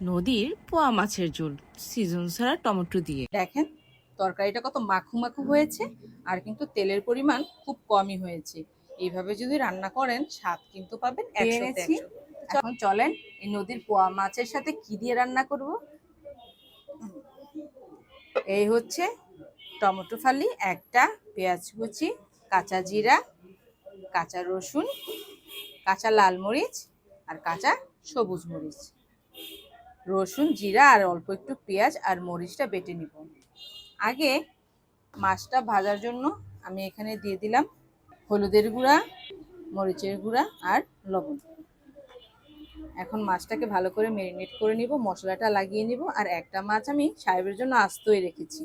নদীর পোয়া মাছের ঝোল। সিজন ছাড়া টমেটো দিয়ে। দেখেন তরকারিটা কত মাখু মাখু হয়েছে আর কিন্তু তেলের পরিমাণ খুব কমই হয়েছে। এইভাবে যদি রান্না করেন স্বাদ কিন্তু পাবেন একশো। এখন চলেন এই নদীর পোয়া মাছের সাথে কি দিয়ে রান্না করব? এই হচ্ছে টমেটো ফালি একটা পেঁয়াজ কুচি কাঁচা জিরা কাঁচা রসুন কাঁচা লাল মরিচ আর কাঁচা সবুজ মরিচ। রসুন, জিরা আর অল্প একটু পেঁয়াজ আর মরিচটা বেটে নিব। আগে মাছটা ভাজার জন্য আমি এখানে দিয়ে দিলাম হলুদের গুঁড়া, মরিচের গুঁড়া আর লবণ। এখন মাছটাকে ভালো করে মেরিনেট করে নিব, মশলাটা লাগিয়ে নিব আর একটা মাছ আমি সাহেবের জন্য আস্তই রেখেছি,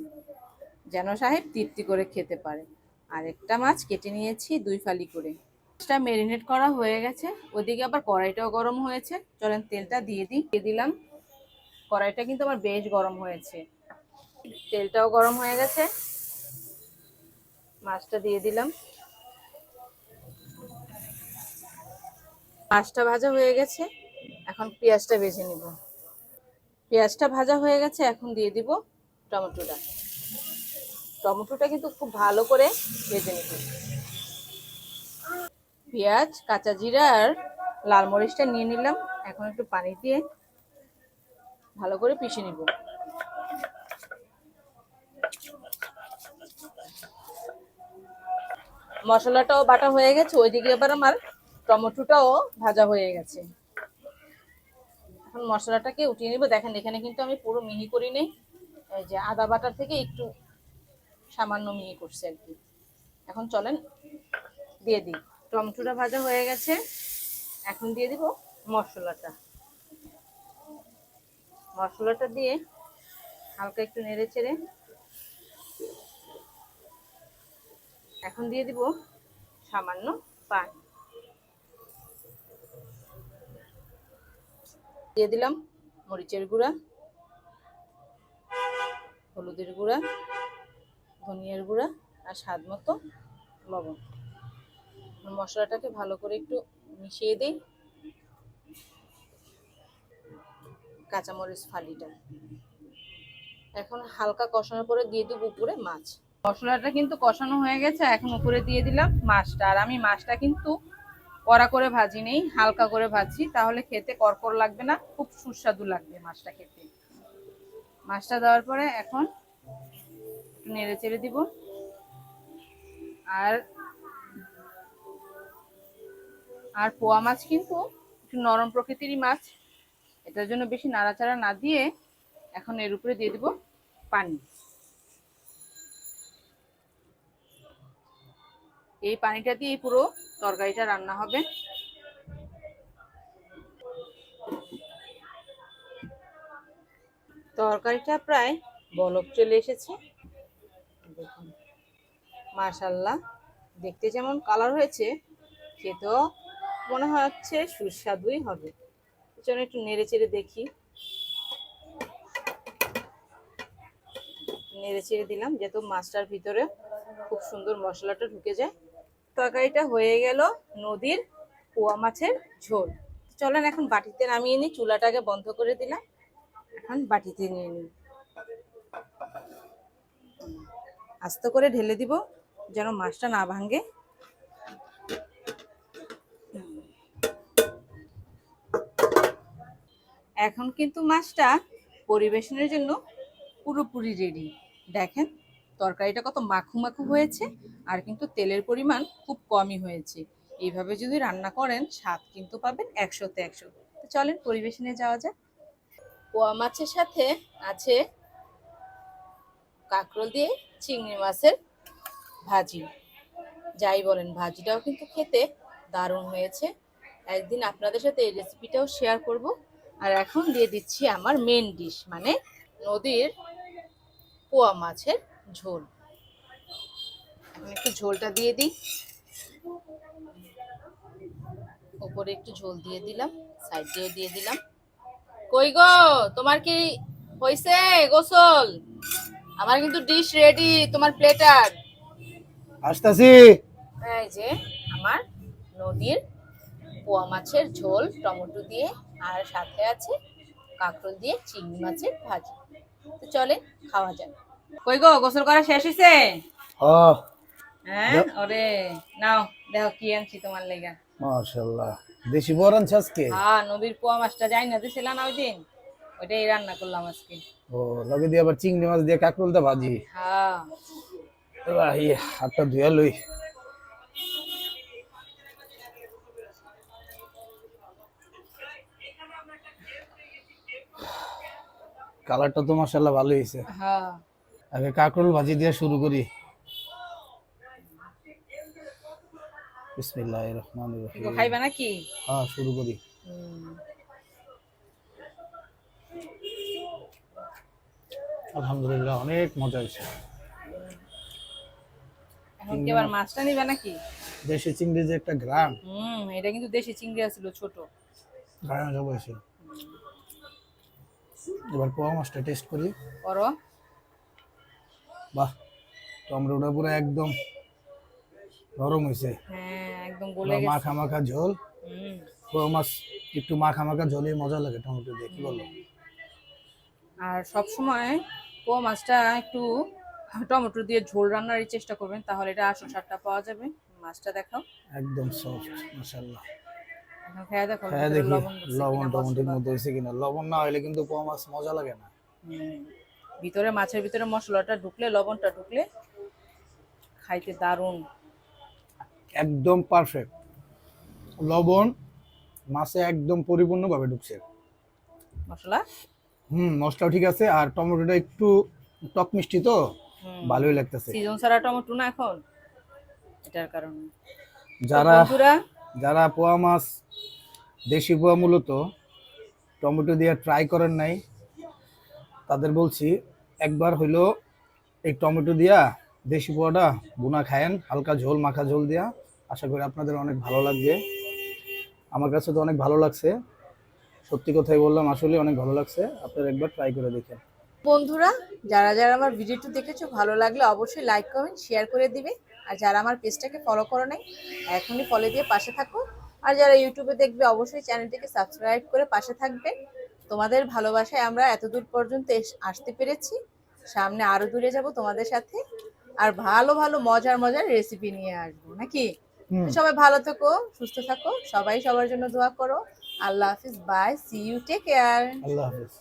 যেন সাহেব তৃপ্তি করে খেতে পারে। আর একটা মাছ কেটে নিয়েছি দুই ফালি করে। মাছটা মেরিনেট করা হয়ে গেছে, ওদিকে আবার কড়াইটাও গরম হয়েছে। চলেন তেলটা দিয়ে দিই। দিয়ে দিলাম কড়াইটা কিন্তু আমার বেশ গরম হয়েছে। তেলটাও গরম হয়ে গেছে। মাছটা দিয়ে দিলাম। মাছটা ভাজা হয়ে গেছে। এখন পেঁয়াজটা বেজে নিব। পেঁয়াজটা ভাজা হয়ে গেছে, এখন দিয়ে দিব টমেটোটা। টমেটোটা কিন্তু খুব ভালো করে ভেজে নিব। পেঁয়াজ, কাঁচা জিরা আর লাল মরিচটা নিয়ে নিলাম। এখন একটু পানি দিয়ে ভালো করে পিষে নিব। মশলাটাও বাটা হয়ে গেছে, ওইদিকে এবার আমার টমেটোটাও ভাজা হয়ে গেছে। এখন মশলাটাকে উঠিয়ে নিব। দেখেন, এখানে কিন্তু আমি পুরো মিহি করি নেই। এই যে আদা বাটা থেকে একটু সামান্য মিহি করছি আর কি। এখন চলেন, দিয়ে দিই। টমেটোটা ভাজা হয়ে গেছে। এখন দিয়ে দিব মশলাটা। মশলাটা দিয়ে হালকা একটু নেড়ে চেড়ে এখন দিয়ে দিব সামান্য পানি। দিয়ে দিলাম মরিচের গুঁড়া, হলুদের গুঁড়া, ধনিয়ার গুঁড়া আর স্বাদ মতো লবণ। মশলাটাকে ভালো করে একটু মিশিয়ে দিই। কাঁচামরিচ ফালিটা। এখন হালকা কষানোর পরে দিয়ে দিব উপরে মাছ। মশলাটা কিন্তু কষানো হয়ে গেছে, এখন উপরে দিয়ে দিলাম মাছটা। আর আমি মাছটা কিন্তু কড়া করে ভাজি নেই, হালকা করে ভাজি, তাহলে খেতে করকর লাগবে না, খুব সুস্বাদু লাগবে মাছটা খেতে। মাছটা দেওয়ার পরে এখন একটু নেড়ে চেড়ে দিব। আর আর পোয়া মাছ কিন্তু একটু নরম প্রকৃতিরই মাছ এটার জন্য বেশি নাড়াচাড়া না দিয়ে এখন এর উপরে দিয়ে দিব পানি। এই পানিটা দিয়ে পুরো তরকারিটা রান্না হবে। তরকারিটা প্রায় বলক চলে এসেছে। দেখুন মাশাল্লাহ দেখতে যেমন কালার হয়েছে, খেতেও মনে হচ্ছে সুস্বাদুই হবে। চলো একটু নেড়ে চেড়ে দেখি। নেড়ে চেড়ে দিলাম, যেহেতু মাছটার ভিতরে খুব সুন্দর মশলাটা ঢুকে যায়। তরকারিটা হয়ে গেল নদীর পোয়া মাছের ঝোল। চলেন এখন বাটিতে নামিয়ে নিই, চুলাটাকে বন্ধ করে দিলাম। এখন বাটিতে নিয়ে নিই। আস্তে করে ঢেলে দিব, যেন মাছটা না ভাঙে। এখন কিন্তু মাছটা পরিবেশনের জন্য পুরোপুরি রেডি দেখেন, তরকারিটা কত মাখু মাখু হয়েছে আর কিন্তু তেলের পরিমাণ খুব কমই হয়েছে। এইভাবে যদি রান্না করেন, স্বাদ কিন্তু পাবেন একশোতে একশো। তো চলেন পরিবেশনে যাওয়া যাক। পোয়া মাছের সাথে আছে কাঁকরোল দিয়ে চিংড়ি মাছের ভাজি। যাই বলেন, ভাজিটাও কিন্তু খেতে দারুণ হয়েছে। একদিন আপনাদের সাথে এই রেসিপিটাও শেয়ার করব। আর এখন দিয়ে দিচ্ছি আমার মেন ডিশ মানে নদীর পোয়া মাছের ঝোল। একটু ঝোলটা দিয়ে দিই। উপরে একটু ঝোল দিয়ে দিলাম সাইড দিয়েও দিয়ে দিলাম। কই গো তোমার কি হইছে গোসল? আমার কিন্তু ডিশ রেডি তোমার প্লেটার আসতাছি। এই যে আমার নদীর পোয়া মাছের ঝোল টমেটো দিয়ে আর সাথে আছে কাঁকরোল দিয়ে চিংড়ি মাছের ভাজি। তো চলে খাওয়া যাক। কই গো গোসল করা শেষ হয়েছে ও হ্যাঁ ওরে নাও দেখো কি আনছি তোমার লেগা। মাশাআল্লাহ। দেশি বড় আনছে আজকে? হ্যাঁ নদীর পোয়া মাছটা যাই না দিছিল না ওই দিন। ওইটাই রান্না করলাম আজকে। ও লগে দিয়ে আবার চিংড়ি মাছ দিয়ে কাকরুলটা ভাজি। হ্যাঁ। হাতটা ধুয়া লই। কালারটা তো মাশাআল্লাহ ভালো হয়েছে। হ্যাঁ। আগে কাকরুল ভাজি দিয়ে শুরু করি। বিসমিল্লাহির রহমানির রহিম। খাইবা নাকি? হ্যাঁ শুরু করি। আলহামদুলিল্লাহ অনেক মজা হয়েছে। এখন কি আবার মাছটা নিবা নাকি? দেশি চিংড়ি যে একটা গ্রাম। হুম এটা কিন্তু দেশি চিংড়ি আছিল ছোট। গ্রামে যাব এবার পোয়া মাছটা টেস্ট করি। করো। বাহ টমেটোটা পুরো একদম নরম হয়েছে। হ্যাঁ একদম গলে গেছে। মাখা মাখা ঝোল পোয়া মাছ একটু মাখা মাখা ঝোলে মজা লাগে টমেটো দিয়ে কি বলো? আর সব সময় পোয়া মাছটা একটু টমেটো দিয়ে ঝোল রান্নারই চেষ্টা করবেন তাহলে এটা আসল স্বাদটা পাওয়া যাবে। মাছটা দেখাও। একদম সফট মাশাআল্লাহ। হ্যাঁ ভিতরে দেখি লবণ টমেটোর মশলা। মধ্যে হয়েছে কিনা। লবণ না হলে কিন্তু পোয়া মাছ মজা লাগে না। ভিতরে মাছের ভিতরে মশলাটা ঢুকলে লবণটা ঢুকলে খাইতে দারুণ। একদম পারফেক্ট লবণ মাছে একদম পরিপূর্ণভাবে ঢুকছে। মশলা? হুম মশলাও ঠিক আছে আর টমেটোটা একটু টক মিষ্টি তো ভালোই লাগতেছে। সিজন ছাড়া টমেটো না এখন? এটার কারণে। যারা যারা পোয়া মাছ দেশি পোয়া মূলত, টমেটো দিয়ে ট্রাই করেন নাই, তাদের বলছি একবার হইল এই টমেটো দিয়া দেশি পোয়াটা বুনা খায়েন, হালকা ঝোল, মাখা ঝোল দিয়া। আশা করি আপনাদের অনেক ভালো লাগবে। আমার কাছে তো অনেক ভালো লাগছে। সত্যি কথাই বললাম আসলে অনেক ভালো লাগছে। আপনারা একবার ট্রাই করে দেখেন। বন্ধুরা, যারা যারা আমার ভিডিওটি দেখেছ, ভালো লাগলে অবশ্যই লাইক কমেন্ট শেয়ার করে দিবে। আর যারা আমার পেজটাকে ফলো করো নাই এখনই ফলো দিয়ে পাশে থাকো। আর যারা ইউটিউবে দেখবে অবশ্যই চ্যানেলটিকে সাবস্ক্রাইব করে পাশে থাকবে। তোমাদের ভালোবাসায় আমরা এত দূর পর্যন্ত আসতে পেরেছি। সামনে আরও দূরে যাব তোমাদের সাথে। আর ভালো ভালো মজার মজার রেসিপি নিয়ে আসব নাকি? সবাই ভালো থেকো সুস্থ থাকো। সবাই সবার জন্য দোয়া করো। আল্লাহ হাফিজ bye see you take care আল্লাহ হাফেজ।